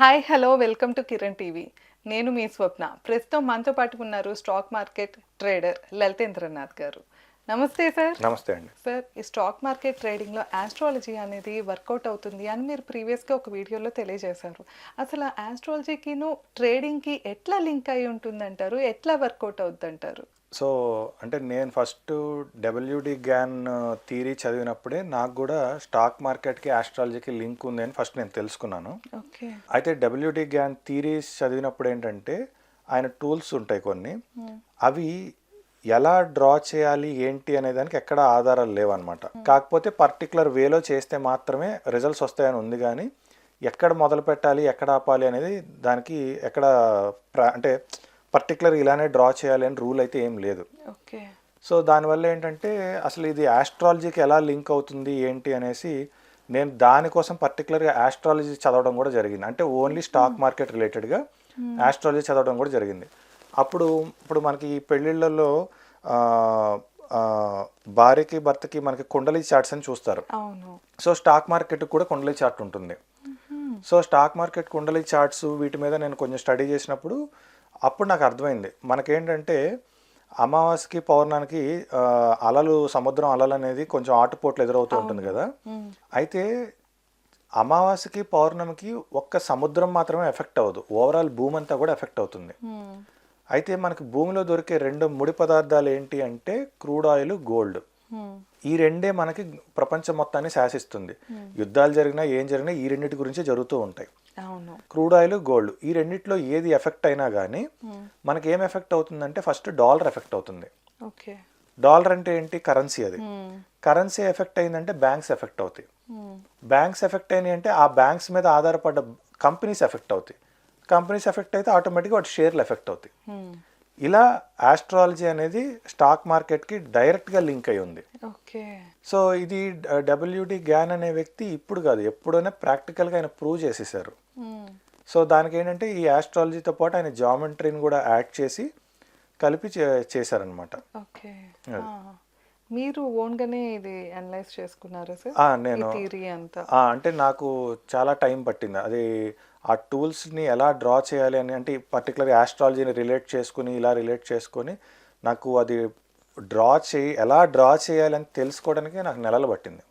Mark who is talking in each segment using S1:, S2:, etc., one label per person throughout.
S1: Hi hello welcome to Kiran TV నేను మీ స్వప్న. ప్రస్తుతం మనతో పాటు ఉన్నారు స్టాక్ మార్కెట్ ట్రేడర్ లలితేంద్రనాథ్ గారు. నమస్తే సార్
S2: నమస్తే అండి.
S1: సార్ ఈ స్టాక్ మార్కెట్ ట్రేడింగ్లో ఆస్ట్రాలజీ అనేది వర్కౌట్ అవుతుంది అని మీరు ప్రీవియస్గా ఒక వీడియోలో తెలియజేశారు. అసలు ఆస్ట్రాలజీకిను ట్రేడింగ్కి ఎట్లా లింక్ అయి ఉంటుందంటారు? ఎట్లా వర్కౌట్ అవుద్ది అంటారు
S2: సో అంటే నేను first W D Gann theory చదివినప్పుడే నాకు కూడా స్టాక్ మార్కెట్కి ఆస్ట్రాలజీకి లింక్ ఉంది అని ఫస్ట్ నేను తెలుసుకున్నాను. అయితే డబ్ల్యూడి గ్యాన్ థీరీస్ చదివినప్పుడు ఏంటంటే ఆయన టూల్స్ ఉంటాయి కొన్ని. అవి ఎలా డ్రా చేయాలి ఏంటి అనే దానికి ఎక్కడ ఆధారాలు లేవన్నమాట. కాకపోతే పర్టికులర్ వేలో చేస్తే మాత్రమే రిజల్ట్స్ వస్తాయని ఉంది కానీ ఎక్కడ మొదలు పెట్టాలి ఎక్కడ ఆపాలి అనేది దానికి ఎక్కడ ప్ర- అంటే పర్టికులర్ ఇలానే డ్రా చేయాలి అని రూల్ అయితే ఏం లేదు.
S1: ఓకే.
S2: సో దానివల్ల ఏంటంటే అసలు ఇది ఆస్ట్రాలజీకి ఎలా లింక్ అవుతుంది ఏంటి అనేసి నేను దానికోసం పర్టికులర్గా ఆస్ట్రాలజీ చదవడం కూడా జరిగింది. అంటే ఓన్లీ స్టాక్ మార్కెట్ రిలేటెడ్గా ఆస్ట్రాలజీ చదవడం కూడా జరిగింది. అప్పుడు ఇప్పుడు మనకి ఈ పెళ్ళిళ్ళలో ఆ, ఆ, భార్యకి భర్తకి మనకి కుండలి చార్ట్స్ అని చూస్తారు. సో స్టాక్ మార్కెట్ కూడా కుండలి చార్ట్ ఉంటుంది. So stock market kundali charts వీటి మీద నేను కొంచెం స్టడీ చేసినప్పుడు అప్పుడు నాకు అర్థమైంది. మనకేంటంటే అమావాస్యకి పౌర్ణానికి అలలు సముద్రం అలలు అనేది కొంచెం ఆటుపోట్లు ఎదురవుతూ ఉంటుంది కదా. అయితే అమావాస్యకి పౌర్ణమికి ఒక్క సముద్రం మాత్రమే ఎఫెక్ట్ అవ్వదు. ఓవరాల్ భూమి అంతా కూడా ఎఫెక్ట్ అవుతుంది. అయితే మనకి భూమిలో దొరికే రెండు ముడి పదార్థాలు ఏంటి అంటే క్రూడ్ ఆయిల్ గోల్డ్. ఈ రెండే మనకి ప్రపంచం మొత్తాన్ని శాసిస్తుంది. యుద్ధాలు జరిగినా ఏం జరిగినా ఈ రెండింటి గురించే జరుగుతూ ఉంటాయి. క్రూడ్ ఆయిల్ గోల్డ్ ఈ రెండిట్లో ఏది ఎఫెక్ట్ అయినా కానీ మనకి ఏం ఎఫెక్ట్ అవుతుందంటే ఫస్ట్ డాలర్ ఎఫెక్ట్ అవుతుంది.
S1: ఓకే.
S2: డాలర్ అంటే ఏంటి? కరెన్సీ అది. కరెన్సీ ఎఫెక్ట్ అయిందంటే బ్యాంక్స్ ఎఫెక్ట్ అవుతాయి. బ్యాంక్స్ ఎఫెక్ట్ అయినాయి అంటే ఆ బ్యాంక్స్ మీద ఆధారపడ్డ కంపెనీస్ ఎఫెక్ట్ అవుతాయి. కంపెనీస్ ఎఫెక్ట్ అయితే ఆటోమేటిక్గా వాటి షేర్లు ఎఫెక్ట్ అవుతాయి. ఇలా ఆస్ట్రాలజీ అనేది స్టాక్ మార్కెట్కి డైరెక్ట్గా లింక్ అయి ఉంది.
S1: ఓకే
S2: సో ఇది డబ్ల్యూడి గ్యాన్ అనే వ్యక్తి ఇప్పుడు కాదు ఎప్పుడైనా ప్రాక్టికల్గా ఆయన ప్రూవ్ చేసేసారు.
S1: Hmm.
S2: సో దానికి ఏంటంటే ఈ ఆస్ట్రాలజీతో పాటు ఆయన జామెట్రీని కూడా యాడ్ చేసి కలిపి చేశారనమాట
S1: ఓకే. మీరు ఓన్గానే ఇది అనలైజ్ చేసుకున్నారా సార్?
S2: నేను
S1: థియరీ అంతా?
S2: అంటే నాకు చాలా టైం పట్టింది. అది ఆ టూల్స్ని ఎలా డ్రా చేయాలి అని అంటే పర్టికులర్గా ఆస్ట్రాలజీని రిలేట్ చేసుకుని ఇలా రిలేట్ చేసుకొని నాకు అది డ్రా చేయి ఎలా డ్రా చేయాలి అని తెలుసుకోవడానికి నాకు నెలలు పట్టింది.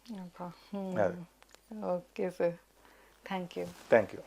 S1: Okay sir. Thank you
S2: thank you